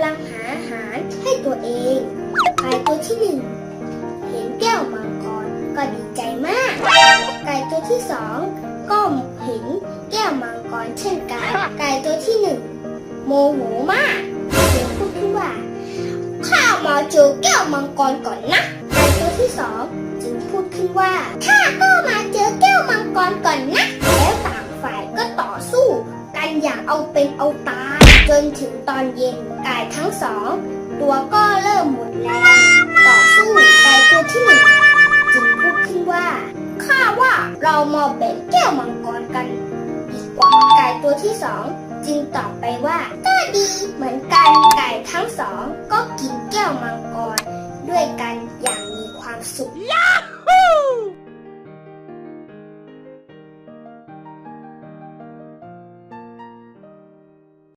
ำลังหาอาหารให้ตัวเองไก่ตัวที่หนึ่งเห็นแก้วมังกรก็ดีใจมาก ไก่ตัวที่สองก็เห็นแก้วมังกรเช่นกัน ไก่ตัวที่หนึ่งโมโหมากเสียงพูดขึ้นว่าข้ามาเจอแก้วมังกรก่อนนะไก่ตัวที่สองจึงพูดขึ้นว่าข้าก็มาเจอแก้วมังกรก่อนนะแล้วต่างฝ่ายก็ต่อสู้กันอย่างเอาเป็นเอาตาย จนถึงตอนเย็นไก่ทั้งสอง ตัวก็เริ่มหมดแรงต่อสู้ไก่ตัวที่หนึ่งจึงพูดขึ้นว่าข้าว่าเรามาแบ่งแก้วมังกรกันอีกว่าไก่ตัวที่สองจึงตอบไปว่าก็ดีเหมือนกันไก่ทั้งสอง ก็กินแก้วมังกร ด้วยกันอย่างมีความสุข